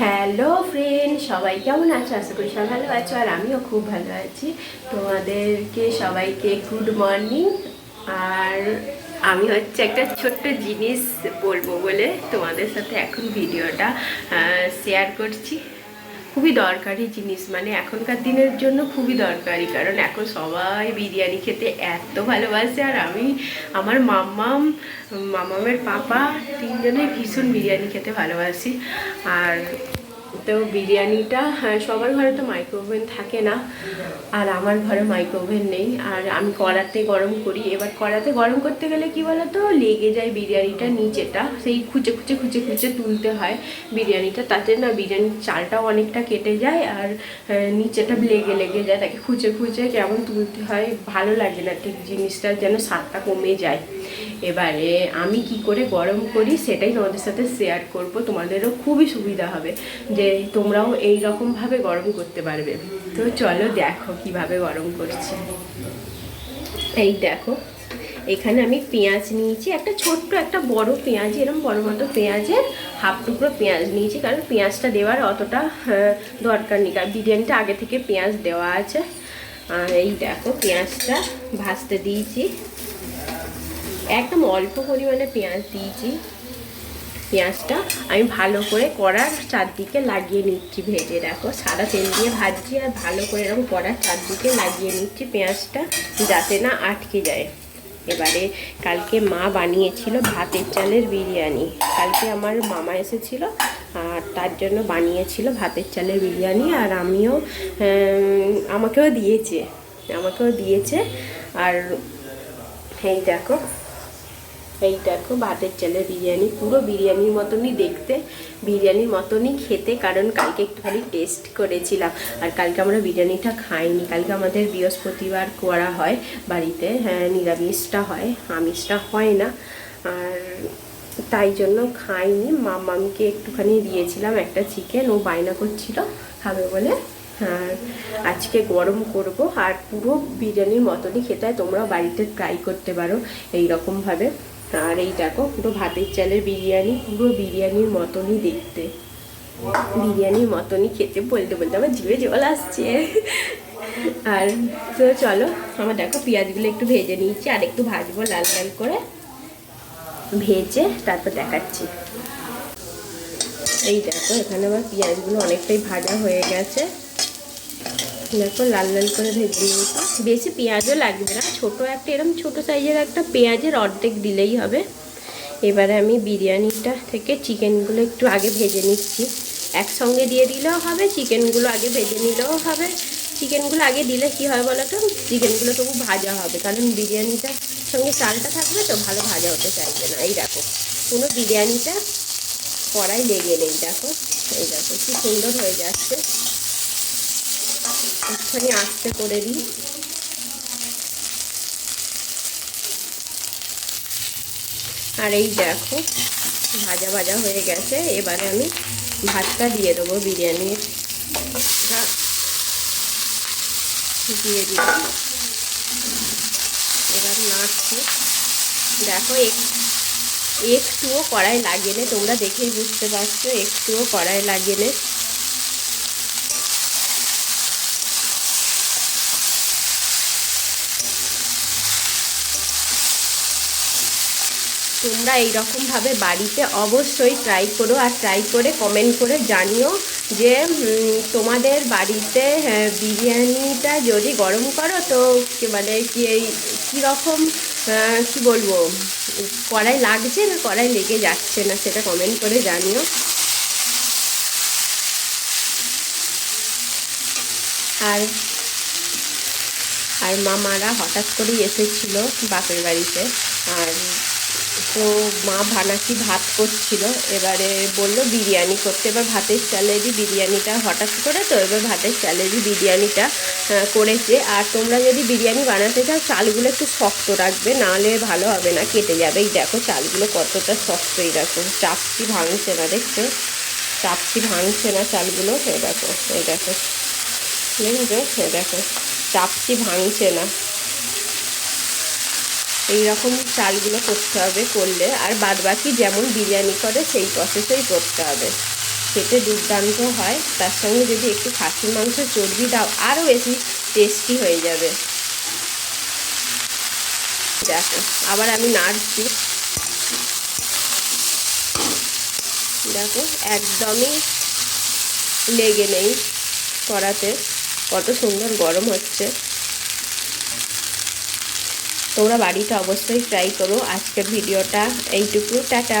Hello friend সবাই কেমন আছো? আশা করি সবাই ভালো আছো, আর আমিও খুব ভালো আছি। তোমাদেরকে সবাইকে গুড মর্নিং আর আমি হচ্ছে একটা ছোট্ট জিনিস বলব বলে তোমাদের সাথে এখন ভিডিওটা শেয়ার করছি। খুবই দরকারি জিনিস মানে এখনকার দিনের জন্য খুবই দরকারি। কারণ এখন সবাই বিরিয়ানি খেতে এত ভালোবাসে, আর আমি, আমার মাম্মাম মামামের পাপা তিনজনে ভীষণ বিরিয়ানি খেতে ভালোবাসি। আর তো বিরিয়ানিটা হ্যাঁ, সবার ঘরে তো মাইক্রোওভেন থাকে না আর আমার ঘরে মাইক্রোওভেন নেই আর আমি কড়াতে গরম করি। এবার কড়াতে গরম করতে গেলে কি বলো তো লেগে যায় বিরিয়ানিটা নিচেটা সেই খুঁচে খুঁচে খুঁচে খুঁচে তুলতে হয় বিরিয়ানিটা তাতে না বিরিয়ানির চালটাও অনেকটা কেটে যায় আর নিচেটা লেগে লেগে যায় তাকে খুঁচে খুঁচে কেমন তুলতে হয় ভালো লাগে না ঠিক জিনিসটা যেন স্বাদটা কমে যায়। এবারে আমি কি করে গরম করি সেটাই তোমাদের সাথে শেয়ার করব তোমাদেরও খুবই সুবিধা হবে। যে তোমরাও এই রকমভাবে গরম করতে পারবে। তো চলো দেখো কীভাবে গরম করছি। এই দেখো, এখানে আমি পেঁয়াজ নিয়েছি, একটা ছোট্ট একটা বড় পেঁয়াজ এরকম বড় মতো পেঁয়াজের হাফ টুকরো পেঁয়াজ নিয়েছি, কারণ পেঁয়াজটা দেওয়ার অতটা দরকার নেই, কারণ বিরিয়ানিটা আগে থেকে পেঁয়াজ দেওয়া আছে। এই দেখো, পেঁয়াজটা ভাজতে দিয়েছি। একদম অল্প পরিমাণে পেঁয়াজ দিয়েছি। পেঁয়াজটা আমি ভালো করে কড়ার চারদিকে লাগিয়ে নিচ্ছি ভেজে, দেখো, সাদা তেল দিয়ে ভাজছি আর ভালো করে এরকম কড়ার চারদিকে লাগিয়ে নিচ্ছি পেঁয়াজটা যাতে না আটকে যায়। এবারে কালকে মা বানিয়েছিল ভাতের চালের বিরিয়ানি। কালকে আমার মামা এসেছিল আর তার জন্য বানিয়েছিল ভাতের চালের বিরিয়ানি আর আমিও আমাকেও দিয়েছে আমাকেও দিয়েছে। আর এই দেখো এই দেখো, ভাতের চালের বিরিয়ানি, পুরো বিরিয়ানির মতনই দেখতে, বিরিয়ানির মতনই খেতে, কারণ কালকে একটুখানি টেস্ট করেছিলাম। আর কালকে আমরা বিরিয়ানিটা খাইনি, কালকে আমাদের বৃহস্পতিবার করা হয় বাড়িতে হ্যাঁ নিরামিষটা হয়, আমিষটা হয় না, আর তাই জন্য খাইনি। মামামকে একটুখানি দিয়েছিলাম একটা চিকেন ও বায়না করছিল, খাবে বলে, আর আজকে গরম করব, আর পুরো বিরিয়ানির মতনই খেতে হয়, তোমরাও বাড়িতে ট্রাই করতে পারো এই রকমভাবে আর এই দেখো, পুরো ভাতের চালের বিরিয়ানি, পুরো বিরিয়ানির মতনই দেখতে। বিরিয়ানির মতনই খেতে বলতে বলতে আমার জিভে জল আসছে। আর তো চলো, আমার দেখো পেঁয়াজগুলো একটু ভেজে নিয়েছি, আর একটু ভাজবো লাল লাল করে। ভেজে তারপর দেখাচ্ছি। এই দেখো, এখানে আমার পেঁয়াজগুলো অনেকটাই ভাজা হয়ে গেছে। দেখো লাল লাল করে ভেজে নিয়েছি। বেশি পেঁয়াজও লাগবে না, ছোটো একটা এরকম ছোটো সাইজের একটা পেঁয়াজের অর্ধেক দিলেই হবে। এবারে আমি বিরিয়ানিটা থেকে চিকেনগুলো একটু আগে ভেজে নিচ্ছি। একসঙ্গে দিয়ে দিলেও হবে চিকেনগুলো আগে ভেজে নিলেও হবে। চিকেনগুলো আগে দিলে কি হয় বলো তো চিকেনগুলো তবু ভাজা হবে, কারণ বিরিয়ানিটার সঙ্গে চালটা থাকবে তো, ভালো ভাজা হতে চাইবে না। এই দেখো, কোনো বিরিয়ানিটা কড়াই লেগে নেই, দেখো। এই দেখো, কি সুন্দর হয়ে যাচ্ছে। একটুখানি আস্তে করে দিই। আর এই দেখো, ভাজা ভাজা হয়ে গেছে। এবারে আমি ভাতটা দিয়ে দেবো বিরিয়ানির। দিয়ে দিলাম এবার নাড়ছি। দেখো, এক- একটুও কড়াই লাগে না তোমরা দেখেই বুঝতে পারছ, একটুও কড়াই লাগে না তোমরা এইরকমভাবে বাড়িতে অবশ্যই ট্রাই করো আর ট্রাই করে কমেন্ট করে জানিও যে তোমাদের বাড়িতে হ্যাঁ, বিরিয়ানিটা যদি গরম করো তো মানে কি এই কীরকম কী বলব কড়াই লাগছে না কড়াই লেগে যাচ্ছে না সেটা কমেন্ট করে জানিও। আর আর মামারা হঠাৎ করেই এসেছিল বাপের বাড়িতে আর তো মা ভানাকি ভাত করছিল। এবারে বলল বিরিয়ানি করতে। এবার ভাতের চালেরই বিরিয়ানিটা হঠাৎ করে তো, এবার ভাতের চালেরই বিরিয়ানিটা করেছে। আর তোমরা যদি বিরিয়ানি বানাতে চাও, চালগুলো একটু শক্ত রাখবে, নাহলে ভালো হবে না, কেটে যাবে। এই দেখো চালগুলো কতটা শক্ত, এই দেখো। চাপটি ভাঙছে না, দেখছ? চাপটি ভাঙছে না চালগুলো, এই দেখো এই দেখো। দেখো। চাপটি ভাঙছে না। এই রকম চালগুলো করতে হবে, করলে আর বাদ বাকি যেমন বিরিয়ানি করে সেই প্রসেসেই করতে হবে। খেতে দুর্দান্ত হয়, তার সঙ্গে যদি একটু খাসির মাংস চর্বি দাও, আরও বেশি টেস্টি হয়ে যাবে। দেখো আবার আমি নাড়ছি। দেখো, একদমই লেগে নেই কড়াতে, কত সুন্দর গরম হচ্ছে। তোমরা বাড়িতে অবশ্যই ট্রাই করো। আজকের ভিডিওটা এইটুকু। টাটা।